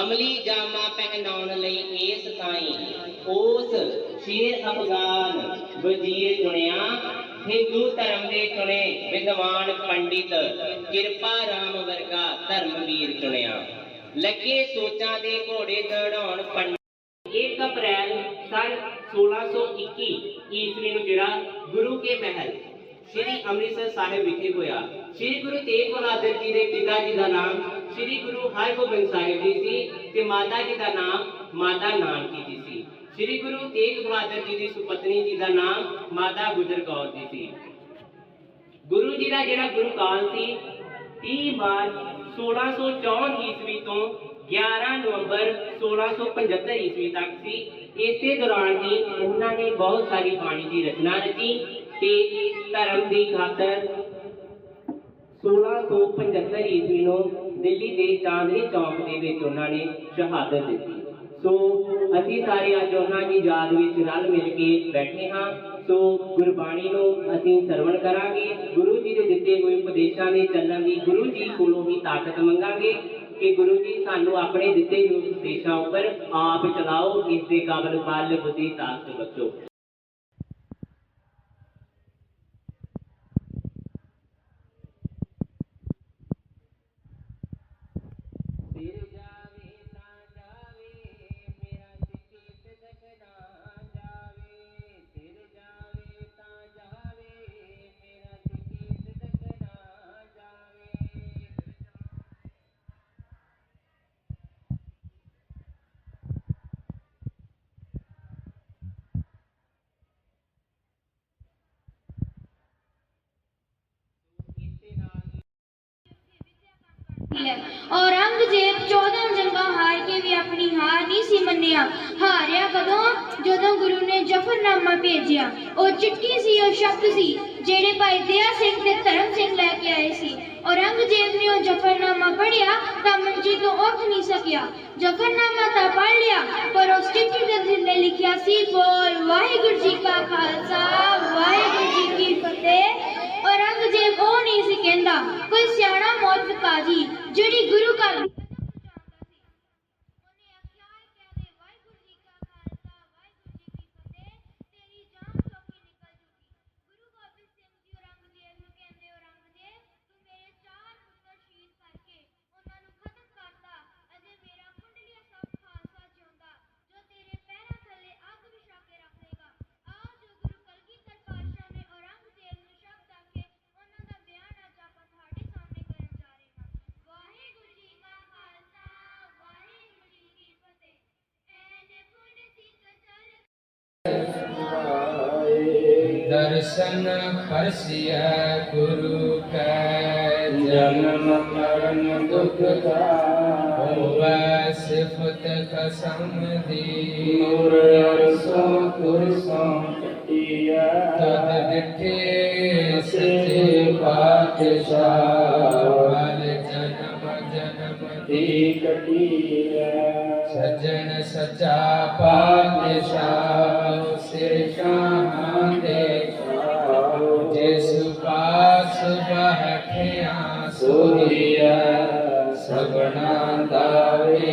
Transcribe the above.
ਅਮਲੀ ਜਾਮਾ ਪਹਿਨਾਉਣ ਲਈ ਏਸ ਤਾਈ ਉਸ ਸ਼ੇਰ ਅਫਗਾਨ ਵਜ਼ੀਰ ਚੁਣਿਆ, ਹਿੰਦੂ ਧਰਮ ਦੇ ਚੁਣੇ ਵਿਦਵਾਨ ਪੰਡਿਤ ਕਿਰਪਾ ਰਾਮ ਵਰਗਾ ਧਰਮਵੀਰ ਚੁਣਿਆ। ਲੱਗੇ ਸੋਚਾਂ ਦੇ ਘੋੜੇ ਦੌੜਾਉਣ ਪੰਡਿਤ 1 ਅਪ੍ਰੈਲ ਸਨ 1621 ਈਸਵੀ ਨੂੰ ਜਿਹੜਾ ਗੁਰੂ ਕੇ ਮਹਿਲ, ਸ੍ਰੀ ਅੰਮ੍ਰਿਤਸਰ ਸਾਹਿਬ ਵਿਖੇ ਹੋਇਆ। ਸ੍ਰੀ ਗੁਰੂ ਤੇਗ ਬਹਾਦਰ ਜੀ ਦੇ ਪਿਤਾ ਜੀ ਦਾ ਨਾਮ ਸ੍ਰੀ ਗੁਰੂ ਹਰਗੋਬਿੰਦ ਸਾਹਿਬ ਜੀ ਸੀ ਤੇ ਮਾਤਾ ਜੀ ਦਾ ਨਾਮ ਮਾਤਾ ਨਾਨਕੀ ਜੀ ਸੀ। ਸ੍ਰੀ ਗੁਰੂ ਤੇਗ ਬਹਾਦਰ ਜੀ ਦੀ ਸੁਪਤਨੀ ਜੀ ਦਾ ਨਾਮ ਮਾਤਾ ਗੁਜਰ ਕੌਰ ਜੀ ਸੀ। ਗੁਰੂ ਜੀ ਦਾ ਜਿਹੜਾ ਗੁਰੂ ਕਾਲ ਸੀ 30 ਮਾਰਚ 1664 ਈਸਵੀ ਤੋਂ 11 ਨਵੰਬਰ 1675 ਈਸਵੀ ਤੱਕ ਸੀ। ਇਸੇ ਦੌਰਾਨ ਹੀ ਉਹਨਾਂ ਨੇ ਬਹੁਤ ਸਾਰੀ ਬਾਣੀ ਦੀ ਰਚਨਾ ਰਚੀ ਤੇ ਧਰਮ ਦੀ ਖਾਤਰ 1675 ਈਸਵੀ ਨੂੰ ਦਿੱਲੀ ਦੇ ਚਾਂਦਨੀ ਚੌਕ ਦੇ ਵਿੱਚ ਉਹਨਾਂ ਨੇ ਸ਼ਹਾਦਤ ਦਿੱਤੀ। ਸੋ ਅਸੀਂ ਸਾਰੇ ਅੱਜ ਉਹਨਾਂ ਦੀ ਯਾਦ ਵਿੱਚ ਰਲ ਮਿਲ ਕੇ ਬੈਠੇ ਹਾਂ। ਸੋ ਗੁਰਬਾਣੀ ਨੂੰ ਅਸੀਂ ਸਰਵਣ ਕਰਾਂਗੇ। ਗੁਰੂ ਜੀ ਦੇ ਦਿੱਤੇ ਹੋਏ ਉਪਦੇਸ਼ਾਂ ਦੇ ਚੱਲਣ ਦੀ ਗੁਰੂ ਜੀ ਕੋਲੋਂ ਹੀ ਤਾਕਤ ਮੰਗਾਂਗੇ ਕਿ ਗੁਰੂ ਜੀ ਸਾਨੂੰ ਆਪਣੇ ਦਿੱਤੇ ਹੋਏ ਉਪਦੇਸ਼ਾਂ ਉੱਪਰ ਆਪ ਚਲਾਓ, ਇਸ ਦੇ ਕਾਬਲ ਬਲ ਬੁੱਧੀ ਤਾਕਤ ਬਖਸ਼ੋ। ਸਿਰ ਹੀ। ਔਰੰਗਜ਼ੇਬ 14 ਜੰਗਾਂ ਹਾਰ ਕੇ ਵੀ ਆਪਣੀ ਹਾਰ ਨਹੀਂ ਸੀ ਮੰਨਿਆ। ਹਾਰਿਆ ਕਦੋਂ? ਜਦੋਂ ਗੁਰੂ ਨੇ ਜਫਰਨਾਮਾ ਭੇਜਿਆ। ਉਹ ਚਿੱਠੀ ਸੀ, ਉਹ ਸ਼ਬਦ ਸੀ, ਜਿਹੜੇ ਭਾਈ ਦਇਆ ਸਿੰਘ ਤੇ ਧਰਮ ਸਿੰਘ ਲੈ ਕੇ ਆਏ ਸੀ। ਔਰੰਗਜ਼ੇਬ ਨੇ ਉਹ ਜਫਰਨਾਮਾ ਪੜ੍ਹਿਆ ਤਾਂ ਮੰਜੀ ਤੋਂ ਉੱਠ ਨਹੀਂ ਸਕਿਆ। ਜਫਰਨਾਮਾ ਤਾਂ ਪੜ੍ਹ ਲਿਆ, ਪਰ ਉਸ ਚਿੱਠੀ ਦੇ ਥੱਲੇ ਲਿਖਿਆ ਸੀ, ਬੋਲ ਵਾਹਿਗੁਰੂ ਜੀ ਕਾ ਖਾਲਸਾ ਵਾਹਿਗੁਰੂ ਜੀ ਕੀ ਫਤਿਹ ਔਰੰਗਜ਼ੇਬ ਉਹ ਨਹੀਂ ਸੀ ਕਹਿੰਦਾ ਕੋਈ ਸਿਆਣਾ ਮੌਤ ਕਾਜੀ ਜਿਹੜੀ ਗੁਰੂ ਘਰ ਦੀ ਕਦਮ ਪਹੁੰਚਾਉਂਦਾ ਸੀ ਉਹਨੇ ਆਖਿਆ ਹੈ ਕਹਦੇ ਵਾਹਿਗੁਰੂ ਜੀ ਕਾ ਖਾਲਸਾ ਵਾਹਿਗੁਰੂ ਜੀ ਕੀ ਫਤਿਹ ਤੇਰੀ ਜਾਨ ਸੌਖੀ ਨਿਕਲ ਜੂਗੀ ਗੁਰੂ ਗੋਬਿੰਦ ਸਿੰਘ ਜੀ ਔਰੰਗਜ਼ੇਬ ਨੂੰ ਕਹਿੰਦੇ ਔਰੰਗਜ਼ੇਬ ਤੂੰ ਮੇਰੇ ਚਾਰ ਪੁੱਤਰ ਸ਼ਹੀਦ ਕਰਕੇ ਉਹਨਾਂ ਨੂੰ ਖਤਮ ਕਰਤਾ ਅਜੇ ਮੇਰਾ ਕੁੰਡਲੀਆ ਸਾਹਿਬ ਖਾਲਸਾ ਜਿਉਂਦਾ ਜੋ ਤੇਰੇ ਪੈਰਾਂ ਥੱਲੇ ਅੱਗ ਵਿਛਾ ਕੇ ਰੱਖ ਦੇਗਾ ਆਓ ਜੋ ਗੁਰੂ ਕਲਗੀਧਰ ਪਾਤਸ਼ਾਹ ਨੇ ਔਰੰਗਜ਼ੇਬ ਨੂੰ ਸ਼ਬਦ ਆਖੇ ਉਹਨਾਂ ਦਾ ਬਿਆਨ ਅੱਜ ਆਪਾਂ ਤੁਹਾਡੇ ਸਾਹਮਣੇ ਕਰਨ ਜਾ ਰਹੇ ਹਾਂ ਵਾਹਿਗੁਰੂ ਜੀ ਕਾ ਖਾਲਸਾ ਵਾਹਿਗੁਰੂ ਜੀ ਕੀ ਫਤਿਹ ਐਨੇ ਪੁੰਡ ਸਿੰਘ ਚਲ ਦਰਸ਼ਨ ਪਰਸਿਆ ਗੁਰੂ ਕੈ ਜਨਮ ਮਰਨ ਦੁਖ ਹੋਵੈ ਸਿਫਤ ਕਸਮ ਦੀ ਨੂਰ ਅਰਸੋਂ ਕੁਰਸੋਂ ਟਟਿਆ ਤਦ ਡਿਠੇ ਸੱਚੇ ਪਾਤਸ਼ਾਹ ਹਰ ਜਨਮ ਜਨਮ ਦੀ ਕਟਿਆ ਸਜਣ ਸਚਾ ਪਾਤਸ਼ਾਹ ਸਿਰ ਸ਼ਾਹਾਂ शरणं तवे